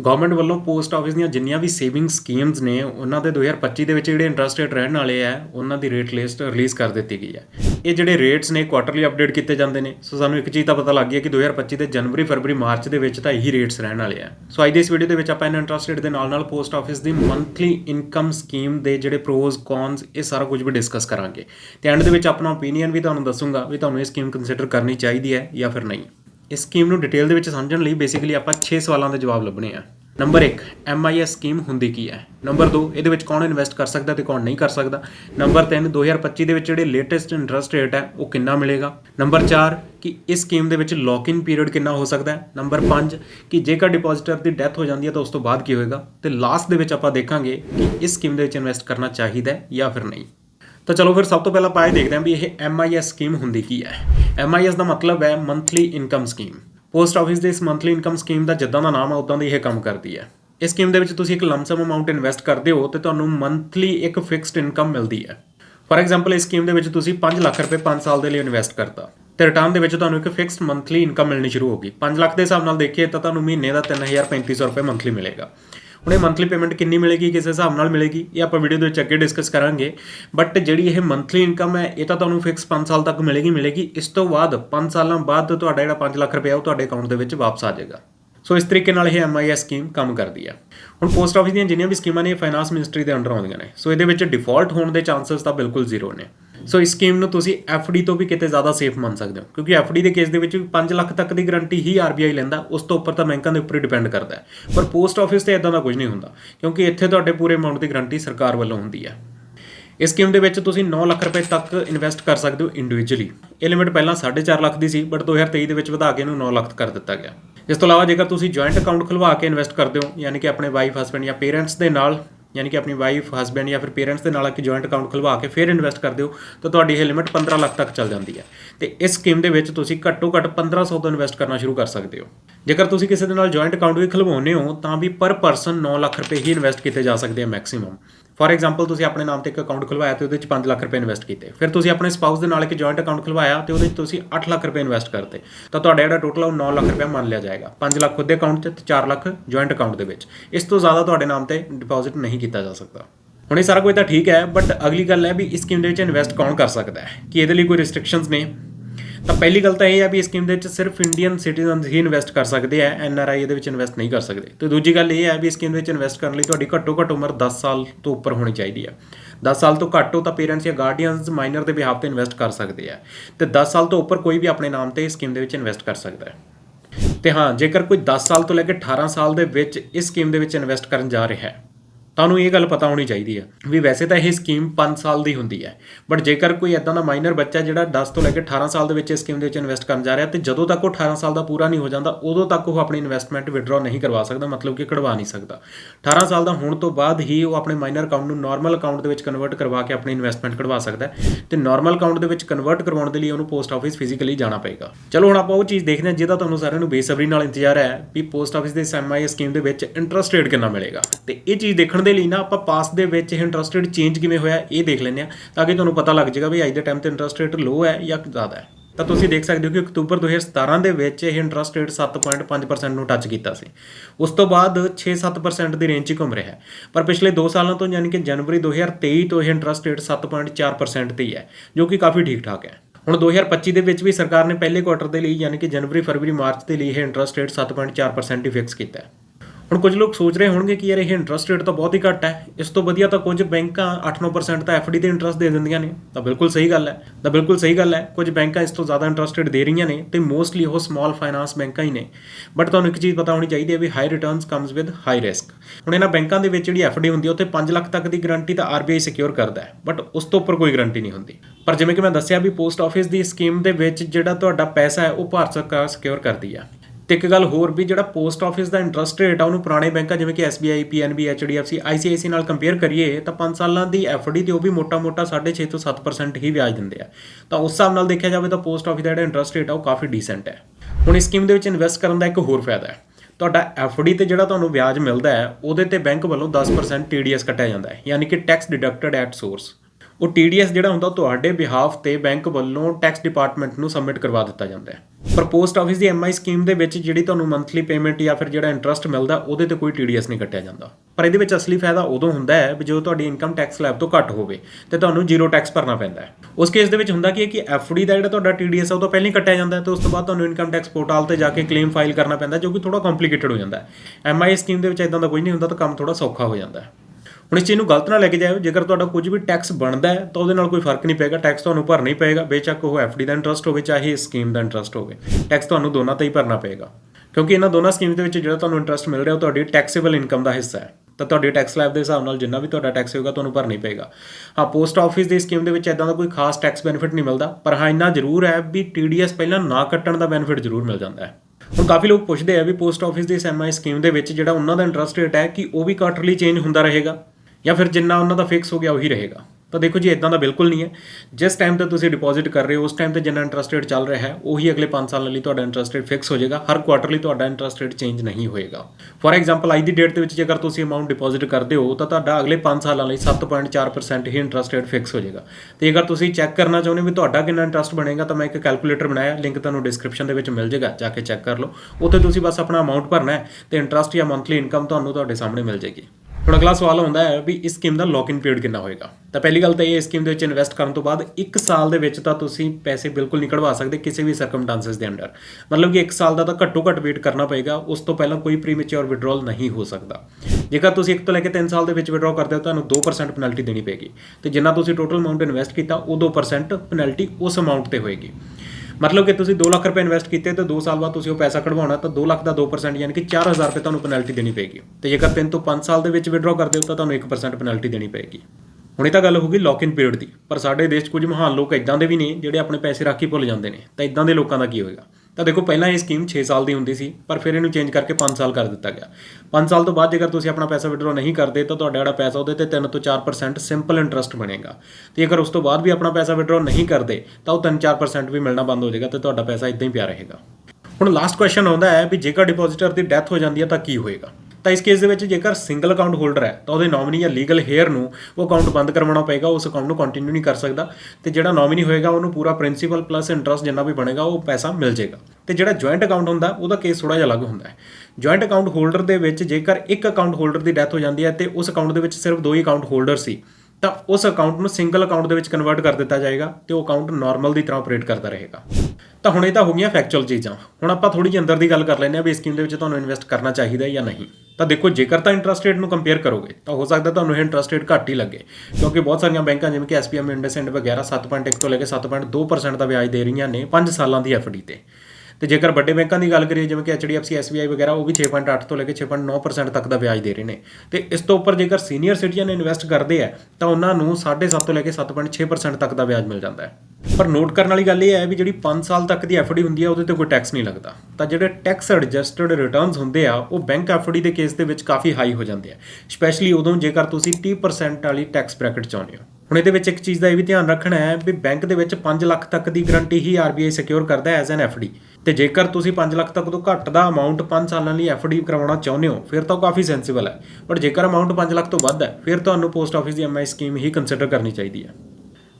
Government ਵੱਲੋਂ post office ਦੀਆਂ ਜਿੰਨੀਆਂ ਵੀ ਸੇਵਿੰਗ ਸਕੀਮਸ ਨੇ, ਉਹਨਾਂ ਦੇ 2025 ਦੇ ਵਿੱਚ ਜਿਹੜੇ ਇੰਟਰਸਟ ਰੇਟ ਰਹਿਣ ਵਾਲੇ ਆ, ਉਹਨਾਂ ਦੀ ਰੇਟ ਲਿਸਟ ਰਿਲੀਜ਼ ਕਰ ਦਿੱਤੀ ਗਈ ਹੈ ਇਹ ਜਿਹੜੇ ਰੇਟਸ ਨੇ ਕੁਆਟਰਲੀ ਅਪਡੇਟ ਕੀਤੇ ਜਾਂਦੇ ਨੇ। ਸੋ ਸਾਨੂੰ ਇੱਕ ਚੀਜ਼ ਤਾਂ ਪਤਾ ਲੱਗ ਗਈ ਹੈ ਕਿ 2025 ਦੇ ਜਨਵਰੀ, ਫਰਵਰੀ, ਮਾਰਚ ਦੇ ਵਿੱਚ ਤਾਂ ਇਹੀ ਰੇਟਸ ਰਹਿਣ ਵਾਲੇ ਆ। ਸੋ ਅੱਜ ਦੇ ਇਸ ਵੀਡੀਓ ਦੇ ਵਿੱਚ ਆਪਾਂ ਇਹਨਾਂ ਇੰਟਰਸਟ ਰੇਟ ਦੇ ਨਾਲ ਨਾਲ ਪੋਸਟ ਆਫਿਸ ਦੀ ਮੰਥਲੀ ਇਨਕਮ ਸਕੀਮ ਦੇ ਜਿਹੜੇ ਪ੍ਰੋਜ਼ ਕੌਨਸ ਇਹ ਸਾਰਾ ਕੁਝ ਵੀ ਡਿਸਕਸ ਕਰਾਂਗੇ। ਤੇ ਐਂਡ ਦੇ ਵਿੱਚ ਆਪਣਾ ਓਪੀਨੀਅਨ ਵੀ ਤੁਹਾਨੂੰ ਦੱਸੂਗਾ ਵੀ ਤੁਹਾਨੂੰ ਇਹ ਸਕੀਮ ਕੰਸੀਡਰ ਕਰਨੀ ਚਾਹੀਦੀ ਹੈ ਜਾਂ ਫਿਰ ਨਹੀਂ। ਇਸ ਸਕੀਮ ਨੂੰ ਡਿਟੇਲ ਦੇ ਵਿੱਚ ਸਮਝਣ ਲਈ ਬੇਸਿਕਲੀ ਆਪਾਂ 6 ਸਵਾਲਾਂ ਦੇ ਜਵਾਬ ਲੱਭਣੇ ਆ। ਨੰਬਰ 1 MIS ਸਕੀਮ ਹੁੰਦੀ ਕੀ ਹੈ? ਨੰਬਰ 2 ਇਹਦੇ ਵਿੱਚ ਕੌਣ ਇਨਵੈਸਟ ਕਰ ਸਕਦਾ ਤੇ ਕੌਣ ਨਹੀਂ ਕਰ ਸਕਦਾ? ਨੰਬਰ 3 2025 ਦੇ ਵਿੱਚ ਜਿਹੜੇ ਲੇਟੈਸਟ ਇੰਟਰਸਟ ਰੇਟ ਹੈ, ਉਹ ਕਿੰਨਾ ਮਿਲੇਗਾ? ਨੰਬਰ 4 ਕਿ ਇਸ ਸਕੀਮ ਦੇ ਵਿੱਚ ਲੌਕ ਇਨ ਪੀਰੀਅਡ ਕਿੰਨਾ ਹੋ ਸਕਦਾ ਹੈ? ਨੰਬਰ 5 ਕਿ ਜੇਕਰ ਡਿਪੋਜ਼ਿਟਰ ਦੀ ਡੈਥ ਹੋ ਜਾਂਦੀ ਹੈ ਤਾਂ ਉਸ ਤੋਂ ਬਾਅਦ ਕੀ ਹੋਏਗਾ? ਤੇ ਲਾਸਟ ਦੇ ਵਿੱਚ ਆਪਾਂ ਦੇਖਾਂਗੇ ਕਿ ਇਸ ਸਕੀਮ ਦੇ ਵਿੱਚ ਇਨਵੈਸਟ ਕਰਨਾ ਚਾਹੀਦਾ ਹੈ ਜਾਂ ਫਿਰ ਨਹੀਂ। ਤਾਂ ਚਲੋ ਫਿਰ ਸਭ ਤੋਂ ਪਹਿਲਾਂ ਆਪਾਂ ਇਹ ਦੇਖਦੇ ਹਾਂ ਵੀ ਇਹ MIS ਸਕੀਮ ਹੁੰਦੀ ਕੀ ਹੈ। MIS ਦਾ ਮਤਲਬ ਹੈ monthly income scheme post office ਦੇ ਇਸ ਮੰਥਲੀ ਇਨਕਮ ਸਕੀਮ ਦਾ ਜਿੱਦਾਂ ਦਾ ਨਾਮ ਹੈ ਉਦਾਂ ਦੀ ਇਹ ਕੰਮ ਕਰਦੀ ਹੈ। ਇਸ ਸਕੀਮ ਦੇ ਵਿੱਚ ਤੁਸੀਂ ਇੱਕ ਲੰਮਸਮ ਅਮਾਉਂਟ ਇਨਵੈਸਟ ਕਰਦੇ ਹੋ ਤੇ ਤੁਹਾਨੂੰ ਮੰਥਲੀ ਇੱਕ ਫਿਕਸਡ ਇਨਕਮ ਮਿਲਦੀ ਹੈ। ਫੋਰ ਐਗਜ਼ਾਮਪਲ ਇਸ ਸਕੀਮ ਦੇ ਵਿੱਚ ਤੁਸੀਂ 5 ਲੱਖ ਰੁਪਏ 5 ਸਾਲ ਦੇ ਲਈ ਇਨਵੈਸਟ ਕਰਤਾ। ਤੇ ਰਿਟਰਨ ਦੇ ਵਿੱਚ ਤੁਹਾਨੂੰ ਇੱਕ ਫਿਕਸਡ ਮੰਥਲੀ ਇਨਕਮ ਮਿਲਣੀ ਸ਼ੁਰੂ ਹੋਗੀ 5 ਲੱਖ ਦੇ ਹਿਸਾਬ ਨਾਲ ਦੇਖੀਏ ਤਾਂ ਤੁਹਾਨੂੰ ਮਹੀਨੇ ਦਾ 3350 ਰੁਪਏ ਮੰਥਲੀ ਮਿਲੇਗਾ। ਹੁਣ ਇਹ ਮੰਥਲੀ ਪੇਮੈਂਟ ਕਿੰਨੀ ਮਿਲੇਗੀ, ਕਿਸ ਹਿਸਾਬ ਨਾਲ ਮਿਲੇਗੀ, ਇਹ ਆਪਾਂ ਵੀਡੀਓ ਦੇ ਵਿੱਚ ਅੱਗੇ ਡਿਸਕਸ ਕਰਾਂਗੇ। ਬਟ ਜਿਹੜੀ ਇਹ ਮੰਥਲੀ ਇਨਕਮ ਹੈ, ਇਹ ਤਾਂ ਤੁਹਾਨੂੰ ਫਿਕਸ 5 ਸਾਲ ਤੱਕ ਮਿਲੇਗੀ ਮਿਲੇਗੀ। ਇਸ ਤੋਂ ਬਾਅਦ 5 ਸਾਲਾਂ ਬਾਅਦ ਤੁਹਾਡਾ ਜਿਹੜਾ 5 ਲੱਖ ਰੁਪਏ ਉਹ ਤੁਹਾਡੇ ਅਕਾਊਂਟ ਦੇ ਵਿੱਚ ਵਾਪਸ ਆ ਜਾਏਗਾ। ਸੋ ਇਸ ਤਰੀਕੇ ਨਾਲ ਇਹ MIS ਸਕੀਮ ਕੰਮ ਕਰਦੀ ਹੈ ਹੁਣ ਪੋਸਟ ਆਫਿਸ ਦੀਆਂ ਜਿੰਨੀਆਂ ਵੀ ਸਕੀਮਾਂ ਨੇ, ਇਹ ਫਾਈਨਾਂਸ ਮਿਨਿਸਟਰੀ ਦੇ ਅੰਡਰ ਆਉਂਦੀਆਂ ਨੇ। ਸੋ ਇਹਦੇ ਵਿੱਚ ਡਿਫਾਲਟ ਹੋਣ ਦੇ ਚਾਂਸਸ ਤਾਂ ਬਿਲਕੁਲ ਜ਼ੀਰੋ ਨੇ। ਸੋ ਇਸ ਸਕੀਮ ਨੂੰ ਤੁਸੀਂ FD ਤੋਂ ਵੀ ਕਿਤੇ ਜ਼ਿਆਦਾ ਸੇਫ ਮੰਨ ਸਕਦੇ ਹੋ। ਕਿਉਂਕਿ FD ਦੇ ਕੇਸ ਦੇ ਵਿੱਚ ਵੀ 5 ਲੱਖ ਤੱਕ ਦੀ ਗਾਰੰਟੀ ਹੀ RBI ਲੈਂਦਾ, ਉਸ ਤੋਂ ਉੱਪਰ ਤਾਂ ਬੈਂਕਾਂ ਦੇ ਉੱਪਰ ਹੀ ਡਿਪੈਂਡ ਕਰਦਾ ਹੈ। ਪਰ ਪੋਸਟ ਆਫਿਸ ਤੇ ਇਦਾਂ ਦਾ ਕੁਝ ਨਹੀਂ ਹੁੰਦਾ, ਕਿਉਂਕਿ ਇੱਥੇ ਤੁਹਾਡੇ ਪੂਰੇ ਅਮਾਉਂਟ ਦੀ ਗਾਰੰਟੀ ਸਰਕਾਰ ਵੱਲੋਂ ਹੁੰਦੀ ਹੈ। ਇਸ ਸਕੀਮ ਦੇ ਵਿੱਚ ਤੁਸੀਂ 9 ਲੱਖ ਰੁਪਏ ਤੱਕ ਇਨਵੈਸਟ ਕਰ ਸਕਦੇ ਹੋ ਇੰਡੀਵਿਜੂਅਲੀ ਇਹ ਲਿਮਿਟ ਪਹਿਲਾਂ 4.5 ਲੱਖ ਦੀ ਸੀ ਬਟ 2023 ਦੇ ਵਿੱਚ ਵਧਾ ਕੇ ਇਹਨੂੰ 9 ਲੱਖ ਕਰ ਦਿੱਤਾ ਗਿਆ। ਇਸ ਤੋਂ ਇਲਾਵਾ ਜੇਕਰ ਤੁਸੀਂ ਜੁਆਇੰਟ ਅਕਾਊਂਟ ਖੁਲਵਾ ਕੇ ਇਨਵੈਸਟ ਕਰਦੇ ਹੋ, ਯਾਨੀ ਕਿ ਆਪਣੇ ਵਾਈਫ ਹਸਬੰਡ ਜਾਂ ਪੇਰੈਂਟਸ ਦੇ ਨਾਲ ਯਾਨੀ ਕਿ ਆਪਣੀ ਵਾਈਫ ਹਸਬੰਡ ਜਾਂ ਫਿਰ ਪੇਰੈਂਟਸ ਦੇ ਨਾਲ ਇੱਕ ਜੁਆਇੰਟ ਅਕਾਊਂਟ ਖੁਲਵਾ ਕੇ ਫਿਰ ਇਨਵੈਸਟ ਕਰਦੇ ਹੋ, ਤਾਂ ਤੁਹਾਡੀ ਇਹ ਲਿਮਿਟ 15 ਲੱਖ ਤੱਕ ਚੱਲ ਜਾਂਦੀ ਹੈ। ਤੇ ਇਸ ਸਕੀਮ ਦੇ ਵਿੱਚ ਤੁਸੀਂ ਘੱਟੋ ਘੱਟ 1500 ਤੋਂ ਇਨਵੈਸਟ ਕਰਨਾ ਸ਼ੁਰੂ ਕਰ ਸਕਦੇ ਹੋ। ਜੇਕਰ ਤੁਸੀਂ ਕਿਸੇ ਦੇ ਨਾਲ ਜੁਆਇੰਟ ਅਕਾਊਂਟ ਵੀ ਖੁਲਵਾਉਂਦੇ ਹੋ, ਤਾਂ ਵੀ ਪਰ ਪਰਸਨ 9 ਲੱਖ ਰੁਪਏ ਹੀ ਇਨਵੈਸਟ ਕੀਤੇ ਜਾ ਸਕਦੇ ਆ ਮੈਕਸਿਮਮ ਫੋਰ ਐਗਜ਼ਾਮਪਲ ਤੁਸੀਂ ਆਪਣੇ ਨਾਮ ਤੇ ਇੱਕ ਅਕਾਊਂਟ ਖੁਲਵਾਇਆ ਤੇ ਉਹਦੇ ਵਿੱਚ 5 ਲੱਖ ਰੁਪਏ ਇਨਵੈਸਟ ਕੀਤੇ। ਫਿਰ ਤੁਸੀਂ ਆਪਣੇ ਸਪਾਊਸ ਦੇ ਨਾਲ ਇੱਕ ਜੁਆਇੰਟ ਅਕਾਊਂਟ ਖੁਲਵਾਇਆ ਤੇ ਉਹਦੇ ਵਿੱਚ ਤੁਸੀਂ 8 ਲੱਖ ਰੁਪਏ ਇਨਵੈਸਟ ਕਰਤੇ। ਤਾਂ ਤੁਹਾਡਾ ਜਿਹੜਾ ਟੋਟਲ ਉਹ 9 ਲੱਖ ਰੁਪਏ ਮੰਨ ਲਿਆ ਜਾਏਗਾ। 5 ਲੱਖ ਖੁਦ ਦੇ ਅਕਾਊਂਟ 'ਚ ਤੇ 4 ਲੱਖ ਜੁਆਇੰਟ ਅਕਾਊਂਟ ਦੇ ਵਿੱਚ। ਇਸ ਤੋਂ ਜ਼ਿਆਦਾ ਤੁਹਾਡੇ ਨਾਮ ਤੇ ਡਿਪੋਜ਼ਿਟ ਨਹੀਂ ਕੀਤਾ ਜਾ ਸਕਦਾ। ਹੁਣ ਇਹ ਸਾਰਾ ਕੁਝ ਤਾਂ ਠੀਕ ਹੈ ਬਟ ਅਗਲੀ ਗੱਲ ਹੈ ਵੀ ਇਸ ਸਕੀਮ ਦੇ ਵਿੱਚ ਇਨਵੈਸਟ ਕੌਣ ਕਰ ਸਕਦਾ ਹੈ? ਕਿ ਇਹਦੇ ਲਈ ਕੋਈ ਰੈਸਟ੍ਰਿਕਸ਼ਨਸ ਨੇ? ਤਾਂ ਪਹਿਲੀ ਗੱਲ ਤਾਂ ਇਹ ਹੈ ਵੀ ਇਸ ਸਕੀਮ ਦੇ ਵਿੱਚ ਸਿਰਫ ਇੰਡੀਅਨ ਸਿਟੀਜ਼ਨਸ ਹੀ ਇਨਵੈਸਟ ਕਰ ਸਕਦੇ ਆ ਐਨ ਆਰ ਆਈ ਇਹਦੇ ਵਿੱਚ ਇਨਵੈਸਟ ਨਹੀਂ ਕਰ ਸਕਦੇ। ਤੇ ਦੂਜੀ ਗੱਲ ਇਹ ਹੈ ਵੀ ਇਸ ਸਕੀਮ ਦੇ ਵਿੱਚ ਇਨਵੈਸਟ ਕਰਨ ਲਈ ਤੁਹਾਡੀ ਘੱਟੋ ਘੱਟ ਉਮਰ 10 ਸਾਲ ਤੋਂ ਉੱਪਰ ਹੋਣੀ ਚਾਹੀਦੀ ਹੈ 10 ਸਾਲ ਤੋਂ ਘੱਟ ਹੋ ਤਾਂ ਪੇਰੈਂਟਸ ਜਾਂ ਗਾਰਡੀਅਨਸ ਮਾਈਨਰ ਦੇ ਬਿਹਾਫ ਤੇ ਇਨਵੈਸਟ ਕਰ ਸਕਦੇ ਆ। ਤੇ 10 ਸਾਲ ਤੋਂ ਉੱਪਰ ਕੋਈ ਵੀ ਆਪਣੇ ਨਾਮ ਤੇ ਇਸ ਸਕੀਮ ਦੇ ਵਿੱਚ ਇਨਵੈਸਟ ਕਰ ਸਕਦਾ ਹੈ। ਤੇ ਹਾਂ, ਜੇਕਰ ਕੋਈ 10 ਸਾਲ ਤੋਂ ਲੈ ਕੇ 18 ਸਾਲ ਦੇ ਵਿੱਚ ਇਸ ਸਕੀਮ ਦੇ ਵਿੱਚ ਇਨਵੈਸਟ ਕਰਨ ਜਾ ਰਿਹਾ ਹੈ ਤੁਹਾਨੂੰ ਇਹ ਗੱਲ ਪਤਾ ਹੋਣੀ ਚਾਹੀਦੀ ਹੈ ਵੀ ਵੈਸੇ ਤਾਂ ਇਹ ਸਕੀਮ 5 ਸਾਲ ਦੀ ਹੁੰਦੀ ਹੈ ਬਟ ਜੇਕਰ ਕੋਈ ਇਦਾਂ ਦਾ ਮਾਈਨਰ ਬੱਚਾ ਜਿਹੜਾ 10 ਤੋਂ ਲੈ ਕੇ 18 ਸਾਲ ਦੇ ਵਿੱਚ ਇਸ ਸਕੀਮ ਦੇ ਵਿੱਚ ਇਨਵੈਸਟ ਕਰਨ ਜਾ ਰਿਹਾ ਤੇ ਜਦੋਂ ਤੱਕ ਉਹ 18 ਸਾਲ ਦਾ ਪੂਰਾ ਨਹੀਂ ਹੋ ਜਾਂਦਾ, ਉਦੋਂ ਤੱਕ ਉਹ ਆਪਣੀ ਇਨਵੈਸਟਮੈਂਟ ਵਿਡਰਾਅ ਨਹੀਂ ਕਰਵਾ ਸਕਦਾ, ਮਤਲਬ ਕਿ ਕਢਵਾ ਨਹੀਂ ਸਕਦਾ। 18 ਸਾਲ ਦਾ ਹੋਣ ਤੋਂ ਬਾਅਦ ਹੀ ਉਹ ਆਪਣੇ ਮਾਈਨਰ ਅਕਾਊਂਟ ਨੂੰ ਨਾਰਮਲ ਅਕਾਊਂਟ ਦੇ ਵਿੱਚ ਕਨਵਰਟ ਕਰਵਾ ਕੇ ਆਪਣੀ ਇਨਵੈਸਟਮੈਂਟ ਕਢਵਾ ਸਕਦਾ ਹੈ ਤੇ ਨਾਰਮਲ ਅਕਾਊਂਟ ਦੇ ਵਿੱਚ ਕਨਵਰਟ ਕਰਵਾਉਣ ਦੇ ਲਈ ਉਹਨੂੰ ਪੋਸਟ ਆਫਿਸ ਫਿਜ਼ੀਕਲੀ ਜਾਣਾ ਪਏਗਾ। ਚਲੋ ਹੁਣ ਆਪਾਂ ਉਹ ਚੀਜ਼ ਦੇਖਦੇ ਹਾਂ, ਜਿਹਦਾ ਤੁਹਾਨੂੰ ਸਾਰਿਆਂ ਨੂੰ ਬੇਸਬਰੀ ਨਾਲ ਇੰਤਜ਼ਾਰ ਹੈ ਵੀ ਪੋਸਟ ਆਫਿਸ ਦੇ ਐਮਆਈ ਸਕੀਮ ਦੇ ਵਿੱਚ ਇੰਟਰਸਟ ਰੇਟ ਕਿੰਨਾ ਮਿਲੇਗਾ। ਤੇ ਇਹ ਚੀਜ਼ ਦੇਖਣ ਦੇ ਲਈ ਨਾ ਆਪਾਂ ਪਾਸ ਦੇ ਵਿੱਚ ਇਹ ਇੰਟਰਸਟ ਰੇਟ ਚੇਂਜ ਕਿਵੇਂ ਹੋਇਆ ਇਹ ਦੇਖ ਲੈਂਦੇ ਆ ਤਾਂ ਕਿ ਤੁਹਾਨੂੰ ਪਤਾ ਲੱਗ ਜਾਏਗਾ ਵੀ ਅੱਜ ਦੇ ਟਾਈਮ ਤੇ ਇੰਟਰਸਟ ਰੇਟ ਲੋ ਹੈ ਜਾਂ ਜ਼ਿਆਦਾ ਹੈ। ਤਾਂ ਤੁਸੀਂ ਦੇਖ ਸਕਦੇ ਹੋ ਕਿ ਅਕਤੂਬਰ 2017 ਦੇ ਵਿੱਚ ਇਹ ਇੰਟਰਸਟ ਰੇਟ 7.5% ਨੂੰ ਟੱਚ ਕੀਤਾ ਸੀ। ਉਸ ਤੋਂ ਬਾਅਦ 6-7% ਦੀ ਰੇਂਜ 'ਚ ਘੁੰਮ ਰਿਹਾ ਹੈ। ਪਰ ਪਿਛਲੇ 2 ਸਾਲਾਂ ਤੋਂ ਯਾਨੀ ਕਿ ਜਨਵਰੀ 2023 ਤੋਂ ਇਹ ਇੰਟਰਸਟ ਰੇਟ 7.4% ਤੇ ਹੀ ਹੈ, ਜੋ ਕਿ ਕਾਫੀ ਠੀਕ ਠਾਕ ਹੈ। ਹੁਣ 2025 ਦੇ ਵਿੱਚ ਵੀ ਸਰਕਾਰ ਨੇ ਪਹਿਲੇ ਕੁਆਟਰ ਦੇ ਲਈ ਯਾਨੀ ਕਿ ਜਨਵਰੀ, ਫਰਵਰੀ, ਮਾਰਚ ਦੇ ਲਈ ਇਹ ਇੰਟਰਸਟ ਰੇਟ 7.4% ਹੀ ਫਿਕਸ ਕੀਤਾ ਹੈ। ਹੁਣ ਕੁਝ ਲੋਕ ਸੋਚ ਰਹੇ ਹੋਣਗੇ ਕਿ ਯਾਰ ਇਹ ਇੰਟਰਸਟ ਰੇਟ ਤਾਂ ਬਹੁਤ ਹੀ ਘੱਟ ਹੈ। ਇਸ ਤੋਂ ਵਧੀਆ ਤਾਂ ਕੁਝ ਬੈਂਕਾਂ 8-9% ਤਾਂ ਐਫਡੀ ਤੇ ਇੰਟਰਸਟ ਦੇ ਦਿੰਦੀਆਂ ਨੇ। ਤਾਂ ਬਿਲਕੁਲ ਸਹੀ ਗੱਲ ਹੈ। ਤਾਂ ਬਿਲਕੁਲ ਸਹੀ ਗੱਲ ਹੈ। ਕੁਝ ਬੈਂਕਾਂ ਇਸ ਤੋਂ ਜ਼ਿਆਦਾ ਇੰਟਰਸਟ ਰੇਟ ਦੇ ਰਹੀਆਂ ਨੇ ਤੇ ਮੋਸਟਲੀ ਉਹ ਸਮਾਲ ਫਾਈਨਾਂਸ ਬੈਂਕਾਂ ਹੀ ਨੇ। ਬਟ ਤੁਹਾਨੂੰ ਇੱਕ ਚੀਜ਼ ਪਤਾ ਹੋਣੀ ਚਾਹੀਦੀ ਹੈ ਵੀ high returns comes with high risk ਹੁਣ ਇਹਨਾਂ ਬੈਂਕਾਂ ਦੇ ਵਿੱਚ ਜਿਹੜੀ ਐਫਡੀ ਹੁੰਦੀ ਹੈ, ਉੱਥੇ 5 ਲੱਖ ਤੱਕ ਦੀ ਗਾਰੰਟੀ ਤਾਂ ਆਰਬੀਆਈ ਸਿਕਿਉਰ ਕਰਦਾ ਹੈ। ਬਟ ਉਸ ਤੋਂ ਉੱਪਰ ਕੋਈ ਗਾਰੰਟੀ ਨਹੀਂ ਹੁੰਦੀ। ਪਰ ਜਿਵੇਂ ਕਿ ਮੈਂ ਦੱਸਿਆ ਵੀ ਪੋਸਟ ਆਫਿਸ ਦੀ ਸਕੀਮ ਦੇ ਵਿੱਚ ਜਿਹੜਾ ਤੁਹਾਡਾ ਪੈਸਾ ਹੈ, ਉਹ ਭਾਰਤ ਸਰਕਾਰ ਸਿਕਿਉਰ ਕਰਦੀ ਹੈ ਤੇ ਇੱਕ ਗੱਲ ਹੋਰ ਵੀ ਜਿਹੜਾ ਪੋਸਟ ਆਫਿਸ ਦਾ ਇੰਟਰਸਟ ਰੇਟ ਆ, ਉਹਨੂੰ ਪੁਰਾਣੇ ਬੈਂਕਾਂ ਜਿਵੇਂ ਕਿ SBI PNB HDFC ICICI ਨਾਲ ਕੰਪੇਅਰ ਕਰੀਏ, ਤਾਂ 5 ਸਾਲਾਂ ਦੀ FD ਤੇ ਉਹ ਵੀ ਮੋਟਾ-ਮੋਟਾ 6.5 ਤੋਂ 7% ਹੀ ਵਿਆਜ ਦਿੰਦੇ ਆ। ਤਾਂ ਉਸ ਹਿਸਾਬ ਨਾਲ ਦੇਖਿਆ ਜਾਵੇ ਤਾਂ ਪੋਸਟ ਆਫਿਸ ਦਾ ਜਿਹੜਾ ਇੰਟਰਸਟ ਰੇਟ ਆ, ਉਹ ਕਾਫੀ ਡੀਸੈਂਟ ਹੈ। ਹੁਣ ਇਸ ਸਕੀਮ ਦੇ ਵਿੱਚ ਇਨਵੈਸਟ ਕਰਨ ਦਾ ਇੱਕ ਹੋਰ ਫਾਇਦਾ ਹੈ। ਤੁਹਾਡਾ FD ਤੇ ਜਿਹੜਾ ਤੁਹਾਨੂੰ ਵਿਆਜ ਮਿਲਦਾ ਹੈ, ਉਹਦੇ ਤੇ ਬੈਂਕ ਵੱਲੋਂ 10% TDS ਕੱਟਿਆ ਜਾਂਦਾ ਹੈ, ਯਾਨੀ ਕਿ ਟੈਕਸ ਡਿਡਕਟਡ ਐਟ ਸੋਰਸ ਉਹ TDS ਜਿਹੜਾ ਹੁੰਦਾ ਤੁਹਾਡੇ ਬਿਹਾਫ ਤੇ ਬੈਂਕ ਵੱਲੋਂ ਟੈਕਸ ਡਿਪਾਰਟਮੈਂਟ ਨੂੰ ਸਬਮਿਟ ਕਰਵਾ ਦਿੱਤਾ ਜਾਂਦਾ ਹੈ। ਪਰ ਪੋਸਟ ਆਫਿਸ ਦੀ MI ਸਕੀਮ ਦੇ ਵਿੱਚ ਜਿਹੜੀ ਤੁਹਾਨੂੰ ਮੰਥਲੀ ਪੇਮੈਂਟ ਜਾਂ ਫਿਰ ਜਿਹੜਾ ਇੰਟਰਸਟ ਮਿਲਦਾ, ਉਹਦੇ ਤੇ ਕੋਈ TDS ਨਹੀਂ ਕੱਟਿਆ ਜਾਂਦਾ। ਪਰ ਇਹਦੇ ਵਿੱਚ ਅਸਲੀ ਫਾਇਦਾ ਉਦੋਂ ਹੁੰਦਾ ਹੈ ਵੀ ਜਦੋਂ ਤੁਹਾਡੀ ਇਨਕਮ ਟੈਕਸ ਸਲੈਬ ਤੋਂ ਘੱਟ ਹੋਵੇ ਤੇ ਤੁਹਾਨੂੰ ਜ਼ੀਰੋ ਟੈਕਸ ਭਰਨਾ ਪੈਂਦਾ ਹੈ। ਉਸ ਕੇਸ ਦੇ ਵਿੱਚ ਹੁੰਦਾ ਕੀ ਹੈ ਕਿ FD ਦਾ ਜਿਹੜਾ ਤੁਹਾਡਾ TDS ਹੈ ਉਹ ਤੋਂ ਪਹਿਲਾਂ ਹੀ ਕੱਟਿਆ ਜਾਂਦਾ ਹੈ ਤੇ ਉਸ ਤੋਂ ਬਾਅਦ ਤੁਹਾਨੂੰ ਇਨਕਮ ਟੈਕਸ ਪੋਰਟਲ ਤੇ ਜਾ ਕੇ ਕਲੇਮ ਫਾਈਲ ਕਰਨਾ ਪੈਂਦਾ ਜੋ ਕਿ ਥੋੜਾ ਕੰਪਲਿਕੇਟਡ ਹੋ ਜਾਂਦਾ ਹੈ। MI ਸਕੀਮ ਦੇ ਵਿੱਚ ਇਦਾਂ ਦਾ ਕੋਈ ਨਹੀਂ ਹੁੰਦਾ, ਤਾਂ ਕੰਮ ਥੋੜਾ ਸੌਖਾ ਹੋ ਜਾਂਦਾ ਹੈ। ਹੁਣ ਇਸ ਚੀਜ਼ ਨੂੰ ਗਲਤ ਨਾ ਲੈ ਕੇ ਜਾਇਓ। ਜੇਕਰ ਤੁਹਾਡਾ ਕੁਝ ਵੀ ਟੈਕਸ ਬਣਦਾ ਹੈ, ਤਾਂ ਉਹਦੇ ਨਾਲ ਕੋਈ ਫ਼ਰਕ ਨਹੀਂ ਪਏਗਾ। ਟੈਕਸ ਤੁਹਾਨੂੰ ਭਰਨਾ ਹੀ ਪਏਗਾ। ਬੇਸ਼ੱਕ ਉਹ ਐਫਡੀ ਦਾ ਇੰਟਰਸਟ ਹੋਵੇ ਚਾਹੇ ਸਕੀਮ ਦਾ ਇੰਟਰਸਟ ਹੋਵੇ। ਟੈਕਸ ਤੁਹਾਨੂੰ ਦੋਨਾਂ ਤੇ ਹੀ ਭਰਨਾ ਪਏਗਾ। ਕਿਉਂਕਿ ਇਹਨਾਂ ਦੋਨਾਂ ਸਕੀਮ ਦੇ ਵਿੱਚ ਜਿਹੜਾ ਤੁਹਾਨੂੰ ਇੰਟਰਸਟ ਮਿਲ ਰਿਹਾ, ਉਹ ਤੁਹਾਡੀ ਟੈਕਸੇਬਲ ਇਨਕਮ ਦਾ ਹਿੱਸਾ ਹੈ। ਤਾਂ ਤੁਹਾਡੇ ਟੈਕਸ ਸਲੈਬ ਦੇ ਹਿਸਾਬ ਨਾਲ ਜਿੰਨਾ ਵੀ ਤੁਹਾਡਾ ਟੈਕਸ ਹੋਏਗਾ, ਤੁਹਾਨੂੰ ਭਰਨਾ ਹੀ ਪਏਗਾ। ਹਾਂ ਪੋਸਟ ਆਫਿਸ ਦੀ ਸਕੀਮ ਦੇ ਵਿੱਚ ਇਦਾਂ ਦਾ ਕੋਈ ਖਾਸ ਟੈਕਸ ਬੈਨੀਫਿਟ ਨਹੀਂ ਮਿਲਦਾ। ਪਰ ਹਾਂ, ਇੰਨਾ ਜ਼ਰੂਰ ਹੈ ਵੀ TDS ਪਹਿਲਾਂ ਨਾ ਕੱਟਣ ਦਾ ਬੈਨੀਫਿਟ ਜ਼ਰੂਰ ਮਿਲ ਜਾਂਦਾ ਹੈ। ਹੁਣ ਕਾਫੀ ਲੋਕ ਪੁੱਛਦੇ ਆ ਵੀ ਪੋਸਟ ਆਫਿਸ ਦੀ ਐਮਆਈ ਸਕੀਮ ਦੇ ਵਿੱਚ ਜਿਹੜਾ ਉਹਨਾਂ ਦਾ ਇੰਟਰਸਟ ਰੇਟ ਹੈ, ਕਿ ਉਹ ਵੀ ਕੁਆਟਰਲੀ ਚੇਂਜ ਹੁੰਦਾ ਰਹੇਗਾ? ਜਾਂ ਫਿਰ ਜਿੰਨਾ ਉਹਨਾਂ ਦਾ ਫਿਕਸ ਹੋ ਗਿਆ ਉਹੀ ਰਹੇਗਾ। ਤਾਂ ਦੇਖੋ ਜੀ ਇਦਾਂ ਦਾ ਬਿਲਕੁਲ ਨਹੀਂ ਹੈ। ਜਿਸ ਟਾਈਮ ਤੇ ਤੁਸੀਂ ਡਿਪੋਜ਼ਿਟ ਕਰ ਰਹੇ ਹੋ, ਉਸ ਟਾਈਮ ਤੇ ਜਿੰਨਾ ਇੰਟਰਸਟ ਰੇਟ ਚੱਲ ਰਿਹਾ ਹੈ, ਉਹੀ ਅਗਲੇ 5 ਸਾਲਾਂ ਲਈ ਤੁਹਾਡਾ ਇੰਟਰਸਟ ਰੇਟ ਫਿਕਸ ਹੋ ਜਾਏਗਾ। ਹਰ ਕੁਆਟਰਲੀ ਤੁਹਾਡਾ ਇੰਟਰਸਟ ਰੇਟ ਚੇਂਜ ਨਹੀਂ ਹੋਏਗਾ। ਫੋਰ ਐਗਜ਼ਾਮਪਲ ਅੱਜ ਦੀ ਡੇਟ ਦੇ ਵਿੱਚ ਜੇਕਰ ਤੁਸੀਂ ਅਮਾਉਂਟ ਡਿਪੋਜ਼ਿਟ ਕਰਦੇ ਹੋ, ਤਾਂ ਤੁਹਾਡਾ ਅਗਲੇ 5 ਸਾਲਾਂ ਲਈ 7.4% ਹੀ ਇੰਟਰਸਟ ਰੇਟ ਫਿਕਸ ਹੋ ਜਾਏਗਾ। ਤੇ ਅਗਰ ਤੁਸੀਂ ਚੈੱਕ ਕਰਨਾ ਚਾਹੁੰਦੇ ਹੋ ਵੀ ਤੁਹਾਡਾ ਕਿੰਨਾ ਇੰਟਰਸਟ ਬਣੇਗਾ, ਤਾਂ ਮੈਂ ਇੱਕ ਕੈਲਕੂਲੇਟਰ ਬਣਾਇਆ ਲਿੰਕ ਤੁਹਾਨੂੰ ਡਿਸਕ੍ਰਿਪਸ਼ਨ ਦੇ ਵਿੱਚ ਮਿਲ ਜਾਏਗਾ, ਜਾ ਕੇ ਚੈੱਕ ਕਰ ਲਓ। ਉੱਥੇ ਤੁਸੀਂ ਬਸ ਆਪਣਾ ਅਮਾਉਂਟ ਭਰਨਾ ਹੈ ਤੇ ਇੰਟਰਸਟ ਜਾਂ ਮੰਥਲੀ ਇਨਕਮ ਤੁਹਾਨੂੰ ਤੁਹਾਡੇ ਸਾਹਮਣੇ ਮਿਲ ਜਾਏਗੀ। ਹੁਣ ਅਗਲਾ ਸਵਾਲ ਆਉਂਦਾ ਹੈ ਵੀ ਇਸ ਸਕੀਮ ਦਾ ਲੌਕ ਇਨ ਪੀਰੀਅਡ ਕਿੰਨਾ ਹੋਏਗਾ? ਤਾਂ ਪਹਿਲੀ ਗੱਲ ਤਾਂ ਇਹ ਇਸ ਸਕੀਮ ਦੇ ਵਿੱਚ ਇਨਵੈਸਟ ਕਰਨ ਤੋਂ ਬਾਅਦ 1 ਸਾਲ ਦੇ ਵਿੱਚ ਤਾਂ ਤੁਸੀਂ ਪੈਸੇ ਬਿਲਕੁਲ ਨਹੀਂ ਕਢਵਾ ਸਕਦੇ ਕਿਸੇ ਵੀ ਸਰਕਮਸਟੈਂਸਸ ਦੇ ਅੰਡਰ ਮਤਲਬ ਕਿ 1 ਸਾਲ ਦਾ ਤਾਂ ਘੱਟੋ ਘੱਟ ਵੇਟ ਕਰਨਾ ਪਏਗਾ, ਉਸ ਤੋਂ ਪਹਿਲਾਂ ਕੋਈ ਪ੍ਰੀਮੈਚੁਰ ਵਿਡਰਾਅਲ ਨਹੀਂ ਹੋ ਸਕਦਾ। ਜੇਕਰ ਤੁਸੀਂ 1 ਤੋਂ ਲੈ ਕੇ 3 ਸਾਲ ਦੇ ਵਿੱਚ ਵਿਡਰਾਅ ਕਰਦੇ ਹੋ, ਤੁਹਾਨੂੰ 2% ਪੈਨਲਟੀ ਦੇਣੀ ਪਏਗੀ। ਤੇ ਜਿੰਨਾ ਤੁਸੀਂ ਟੋਟਲ ਅਮਾਉਂਟ ਇਨਵੈਸਟ ਕੀਤਾ, ਉਹ 2% ਪੈਨਲਟੀ ਉਸ ਅਮਾਉਂਟ ਤੇ ਹੋਏਗੀ। ਮਤਲਬ ਕਿ ਤੁਸੀਂ 2 ਲੱਖ ਰੁਪਏ ਇਨਵੈਸਟ ਕੀਤੇ ਤੇ 2 ਸਾਲ ਬਾਅਦ ਤੁਸੀਂ ਉਹ ਪੈਸਾ ਕਢਵਾਉਣਾ, ਤਾਂ 2 ਲੱਖ ਦਾ 2% ਯਾਨੀ ਕਿ 4000 ਰੁਪਏ ਤੁਹਾਨੂੰ ਪੈਨਲਟੀ ਦੇਣੀ ਪਏਗੀ। ਤੇ ਜੇਕਰ 3 ਤੋਂ 5 ਸਾਲ ਦੇ ਵਿੱਚ ਵਿਡਰਾਅ ਕਰਦੇ ਹੋ ਤਾਂ ਤੁਹਾਨੂੰ 1% ਪੈਨਲਟੀ ਦੇਣੀ ਪਏਗੀ। ਹੁਣ ਇਹ ਤਾਂ ਗੱਲ ਹੋ ਗਈ ਲੌਕ ਇਨ ਪੀਰੀਅਡ ਦੀ। ਪਰ ਸਾਡੇ ਦੇਸ਼ 'ਚ ਕੁਝ ਮਹਾਨ ਲੋਕ ਇਦਾਂ ਦੇ ਵੀ ਨੇ ਜਿਹੜੇ ਆਪਣੇ ਪੈਸੇ ਰੱਖ ਹੀ ਭੁੱਲ ਜਾਂਦੇ ਨੇ। ਤਾਂ ਇਦਾਂ ਦੇ ਲੋਕਾਂ ਦਾ ਕੀ ਹੋਏਗਾ? ਤਾਂ ਦੇਖੋ, ਪਹਿਲਾਂ ਇਹ ਸਕੀਮ 6 ਸਾਲ ਦੀ ਹੁੰਦੀ ਸੀ, ਪਰ ਫਿਰ ਇਹਨੂੰ ਚੇਂਜ ਕਰਕੇ 5 ਸਾਲ ਕਰ ਦਿੱਤਾ ਗਿਆ। 5 ਸਾਲ ਤੋਂ ਬਾਅਦ ਜੇਕਰ ਤੁਸੀਂ ਆਪਣਾ ਪੈਸਾ ਵਿਡਰਾਅ ਨਹੀਂ ਕਰਦੇ, ਤਾਂ ਤੁਹਾਡਾ ਜਿਹੜਾ ਪੈਸਾ ਉਹਦੇ ਤੇ 3 ਤੋਂ 4% ਸਿੰਪਲ ਇੰਟਰਸਟ ਬਣੇਗਾ। ਤੇ ਅਗਰ ਉਸ ਤੋਂ ਬਾਅਦ ਵੀ ਆਪਣਾ ਪੈਸਾ ਵਿਡਰਾਅ ਨਹੀਂ ਕਰਦੇ, ਤਾਂ ਉਹ 3-4% ਵੀ ਮਿਲਣਾ ਬੰਦ ਹੋ ਜਾਏਗਾ ਤੇ ਤੁਹਾਡਾ ਪੈਸਾ ਇਦਾਂ ਹੀ ਪਿਆ ਰਹੇਗਾ। ਹੁਣ ਲਾਸਟ ਕੁਐਸਚਨ ਆਉਂਦਾ ਹੈ ਵੀ ਜੇਕਰ ਡਿਪੋਜ਼ਿਟਰ ਦੀ ਡੈਥ ਹੋ ਜਾਂਦੀ ਹੈ, ਤਾਂ ਕੀ ਹੋਏਗਾ? ਤਾਂ ਇਸ ਕੇਸ ਦੇ ਵਿੱਚ ਜੇਕਰ ਸਿੰਗਲ ਅਕਾਊਂਟ ਹੋਲਡਰ ਹੈ, ਤਾਂ ਉਹਦੇ ਨੋਮਿਨੀ ਜਾਂ ਲੀਗਲ ਹੇਅਰ ਨੂੰ ਉਹ ਅਕਾਊਂਟ ਬੰਦ ਕਰਵਾਉਣਾ ਪਏਗਾ, ਉਸ ਅਕਾਊਂਟ ਨੂੰ ਕੰਟੀਨਿਊ ਨਹੀਂ ਕਰ ਸਕਦਾ ਤੇ ਜਿਹੜਾ ਨੋਮਿਨੀ ਹੋਏਗਾ, ਉਹਨੂੰ ਪੂਰਾ ਪ੍ਰਿੰਸੀਪਲ ਪਲੱਸ ਇੰਟਰਸਟ ਜਿੰਨਾ ਵੀ ਬਣੇਗਾ, ਉਹ ਪੈਸਾ ਮਿਲ ਜਾਏਗਾ। ਤੇ ਜਿਹੜਾ ਜੁਆਇੰਟ ਅਕਾਊਂਟ ਹੁੰਦਾ, ਉਹਦਾ ਕੇਸ ਥੋੜਾ ਜਿਹਾ ਅਲੱਗ ਹੁੰਦਾ ਹੈ। ਜੁਆਇੰਟ ਅਕਾਊਂਟ ਹੋਲਡਰ ਦੇ ਵਿੱਚ ਜੇਕਰ ਇੱਕ ਅਕਾਊਂਟ ਹੋਲਡਰ ਦੀ ਡੈਥ ਹੋ ਜਾਂਦੀ ਹੈ, ਤੇ ਉਸ ਅਕਾਊਂਟ ਦੇ ਵਿੱਚ ਸਿਰਫ ਦੋ ਹੀ ਅਕਾਊਂਟ ਹੋਲਡਰ ਸੀ ਤਾਂ ਉਸ ਅਕਾਊਂਟ ਨੂੰ ਸਿੰਗਲ ਅਕਾਊਂਟ ਦੇ ਵਿੱਚ ਕਨਵਰਟ ਕਰ ਦਿੱਤਾ ਜਾਏਗਾ ਤੇ ਉਹ ਅਕਾਊਂਟ ਨਾਰਮਲ ਦੀ ਤਰ੍ਹਾਂ ਆਪਰੇਟ ਕਰਦਾ ਰਹੇਗਾ। ਤਾਂ ਹੁਣ ਇਹ ਤਾਂ ਹੋ ਗਈਆਂ ਫੈਕਚੁਅਲ ਚੀਜ਼ਾਂ। ਹੁਣ ਆਪਾਂ ਥੋੜੀ ਜਿਹੀ ਅੰਦਰ ਦੀ ਗੱਲ ਕਰ ਲੈਂਦੇ ਆ ਵੀ ਇਸ ਸਕੀਮ ਦੇ ਵਿੱਚ ਤੁਹਾਨੂੰ ਇਨਵੈਸਟ ਕਰਨਾ ਚਾਹੀਦਾ ਜਾਂ ਨਹੀਂ। ਤਾਂ ਦੇਖੋ, ਜੇਕਰ ਤਾਂ ਇੰਟਰਸਟ ਰੇਟ ਨੂੰ ਕੰਪੇਅਰ ਕਰੋਗੇ, ਤਾਂ ਹੋ ਸਕਦਾ ਤੁਹਾਨੂੰ ਇਹ ਇੰਟਰਸਟ ਰੇਟ ਘੱਟ ਹੀ ਲੱਗੇ। ਕਿਉਂਕਿ ਬਹੁਤ ਸਾਰੀਆਂ ਬੈਂਕਾਂ ਜਿਵੇਂ ਕਿ ਐਸਪੀਐਮ ਇੰਡਸਇੰਡ ਵਗੈਰਾ 7.1 ਤੋਂ ਲੈ ਕੇ 7.2% ਦਾ ਵਿਆਜ ਦੇ ਰਹੀਆਂ ਨੇ 5 ਸਾਲਾਂ ਦੀ ਐਫਡੀ ਤੇ। ਤੇ ਜੇਕਰ ਵੱਡੇ ਬੈਂਕਾਂ ਦੀ ਗੱਲ ਕਰੀਏ, ਜਿਵੇਂ ਕਿ HDFC, SBI ਵਗੈਰਾ, ਉਹ ਵੀ 6.8 ਤੋਂ ਲੈ ਕੇ 6.9% ਤੱਕ ਦਾ ਵਿਆਜ ਦੇ ਰਹੇ ਨੇ। ਤੇ ਇਸ ਤੋਂ ਉੱਪਰ ਜੇਕਰ ਸੀਨੀਅਰ ਸਿਟੀਜ਼ਨ ਇਨਵੈਸਟ ਕਰਦੇ ਆ, ਤਾਂ ਉਹਨਾਂ ਨੂੰ 7.5 ਤੋਂ ਲੈ ਕੇ 7.6% ਤੱਕ ਦਾ ਵਿਆਜ ਮਿਲ ਜਾਂਦਾ ਹੈ। ਪਰ ਨੋਟ ਕਰਨ ਵਾਲੀ ਗੱਲ ਇਹ ਹੈ ਵੀ ਜਿਹੜੀ 5 ਸਾਲ ਤੱਕ ਦੀ ਐਫਡੀ ਹੁੰਦੀ ਹੈ ਉਹਦੇ ਤੇ ਕੋਈ ਟੈਕਸ ਨਹੀਂ ਲੱਗਦਾ। ਤਾਂ ਜਿਹੜੇ ਟੈਕਸ ਐਡਜਸਟਡ ਰਿਟਰਨਸ ਹੁੰਦੇ ਆ, ਉਹ ਬੈਂਕ ਐਫਡੀ ਦੇ ਕੇਸ ਦੇ ਵਿੱਚ ਕਾਫੀ ਹਾਈ ਹੋ ਜਾਂਦੇ ਆ। ਸਪੈਸ਼ਲੀ ਉਦੋਂ ਜੇਕਰ ਤੁਸੀਂ 30% ਵਾਲੀ ਟੈਕਸ ਬ੍ਰੈਕਟ ਚਾਹੁੰਦੇ ਹੋ। ਹੁਣ ਇਹਦੇ ਵਿੱਚ ਇੱਕ ਚੀਜ਼ ਦਾ ਇਹ ਵੀ ਧਿਆਨ ਰੱਖਣਾ ਹੈ ਵੀ ਬੈਂਕ ਦੇ ਵਿੱਚ 5 ਲੱਖ ਤੱਕ ਦੀ ਗਾਰੰਟੀ ਹੀ ਆਰਬੀਆਈ ਸਿਕਿਉਰ ਕਰਦਾ ਹੈ ਐਜ਼ ਐਨ ਐਫਡੀ ਤੇ ਜੇਕਰ ਤੁਸੀਂ 5 ਲੱਖ ਤੱਕ ਤੋਂ ਘੱਟ ਦਾ ਅਮਾਉਂਟ 5 ਸਾਲਾਂ ਲਈ ਐਫਡੀ ਕਰਵਾਉਣਾ ਚਾਹੁੰਦੇ ਹੋ, ਫਿਰ ਤਾਂ ਉਹ ਕਾਫੀ ਸੈਂਸੀਬਲ ਹੈ। ਪਰ ਜੇਕਰ ਅਮਾਉਂਟ 5 ਲੱਖ ਤੋਂ ਵੱਧ ਹੈ, ਫਿਰ ਤੁਹਾਨੂੰ ਪੋਸਟ ਆਫਿਸ ਦੀ ਐਮਆਈ ਸਕੀਮ ਹੀ ਕੰਸੀਡਰ ਕਰਨੀ ਚਾਹੀਦੀ ਹੈ।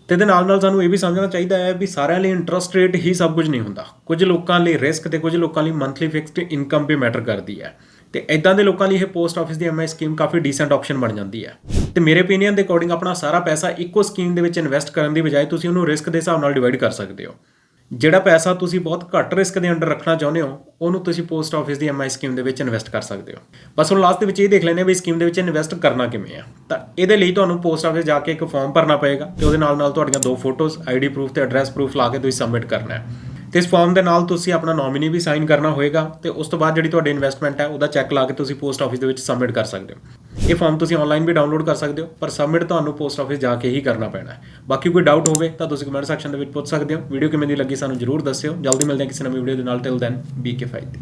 ਤੇ ਇਹਦੇ ਨਾਲ ਨਾਲ ਸਾਨੂੰ ਇਹ ਵੀ ਸਮਝਣਾ ਚਾਹੀਦਾ ਹੈ ਵੀ ਸਾਰਿਆਂ ਲਈ ਇੰਟਰਸਟ ਰੇਟ ਹੀ ਸਭ ਕੁਝ ਨਹੀਂ ਹੁੰਦਾ। ਕੁਝ ਲੋਕਾਂ ਲਈ ਰਿਸਕ ਤੇ ਕੁਝ ਲੋਕਾਂ ਲਈ ਮੰਥਲੀ ਫਿਕਸਡ ਇਨਕਮ ਵੀ ਮੈਟਰ ਕਰਦੀ ਹੈ। ਤੇ ਇਦਾਂ ਦੇ ਲੋਕਾਂ ਲਈ ਇਹ ਪੋਸਟ ਆਫਿਸ ਦੀ ਐਮਆਈ ਸਕੀਮ ਕਾਫੀ ਡੀਸੈਂਟ ਆਪਸ਼ਨ ਬਣ ਜਾਂਦੀ ਹੈ। ਤੇ ਮੇਰੇ ਓਪੀਨੀਅਨ ਦੇ ਅਕੋਰਡਿੰਗ ਆਪਣਾ ਸਾਰਾ ਪੈਸਾ ਇੱਕੋ ਸਕੀਮ ਦੇ ਵਿੱਚ ਇਨਵੈਸਟ ਕਰਨ ਦੀ ਬਜਾਏ ਤੁਸੀਂ ਉਹਨੂੰ ਰਿਸਕ ਦੇ ਹਿਸਾਬ ਨਾਲ ਡਿਵਾਈਡ ਕਰ ਸਕਦੇ ਹੋ। ਜਿਹੜਾ ਪੈਸਾ ਤੁਸੀਂ ਬਹੁਤ ਘੱਟ ਰਿਸਕ ਦੇ ਅੰਡਰ ਰੱਖਣਾ ਚਾਹੁੰਦੇ ਹੋ, ਉਹਨੂੰ ਤੁਸੀਂ ਪੋਸਟ ਆਫਿਸ ਦੀ ਐਮਆਈ ਸਕੀਮ ਦੇ ਵਿੱਚ ਇਨਵੈਸਟ ਕਰ ਸਕਦੇ ਹੋ। ਬਸ ਹੁਣ ਲਾਸਟ ਦੇ ਵਿੱਚ ਇਹ ਦੇਖ ਲੈਂਦੇ ਆ ਵੀ ਸਕੀਮ ਦੇ ਵਿੱਚ ਇਨਵੈਸਟ ਕਰਨਾ ਕਿਵੇਂ ਆ। ਤਾਂ ਇਹਦੇ ਲਈ ਤੁਹਾਨੂੰ ਪੋਸਟ ਆਫਿਸ ਜਾ ਕੇ ਇੱਕ ਫਾਰਮ ਭਰਨਾ ਪਏਗਾ ਤੇ ਉਹਦੇ ਨਾਲ ਨਾਲ ਤੁਹਾਡੀਆਂ ਦੋ ਫੋਟੋਜ਼ ਆਈਡੀ ਪ੍ਰੂਫ ਤੇ ਐਡਰੈਸ ਪ੍ਰੂਫ ਲਾ ਕੇ ਤੁਸੀਂ ਸਬਮਿਟ ਕਰਨਾ ਹੈ। ਤੇ ਇਸ ਫਾਰਮ ਦੇ ਨਾਲ ਤੁਸੀਂ ਆਪਣਾ ਨੋਮੀਨੀ ਵੀ ਸਾਈਨ ਕਰਨਾ ਹੋਏਗਾ ਤੇ ਉਸ ਤੋਂ ਬਾਅਦ ਜਿਹੜੀ ਤੁਹਾਡੀ ਇਨਵੈਸਟਮੈਂਟ ਹੈ, ਉਹਦਾ ਚੈੱਕ ਲਾ ਕੇ ਤੁਸੀਂ ਪੋਸਟ ਆਫਿਸ ਦੇ ਵਿੱਚ ਸਬਮਿਟ ਕਰ ਸਕਦੇ ਹੋ। ਇਹ ਫਾਰਮ ਤੁਸੀਂ ਆਨਲਾਈਨ ਵੀ ਡਾਊਨਲੋਡ ਕਰ ਸਕਦੇ ਹੋ, ਪਰ ਸਬਮਿਟ ਤੁਹਾਨੂੰ ਪੋਸਟ ਆਫਿਸ ਜਾ ਕੇ ਹੀ ਕਰਨਾ ਪੈਣਾ ਹੈ। ਬਾਕੀ ਕੋਈ ਡਾਊਟ ਹੋਵੇ ਤਾਂ ਤੁਸੀਂ ਕਮੈਂਟ ਸੈਕਸ਼ਨ ਦੇ ਵਿੱਚ ਪੁੱਛ ਸਕਦੇ ਹੋ। ਵੀਡੀਓ ਕਿਵੇਂ ਦੀ ਲੱਗੀ ਸਾਨੂੰ ਜਰੂਰ ਦੱਸਿਓ। ਜਲਦੀ ਮਿਲਦੇ ਹਾਂ ਕਿਸੇ ਨਵੀਂ ਵੀਡੀਓ ਦੇ ਨਾਲ। Till then B K fight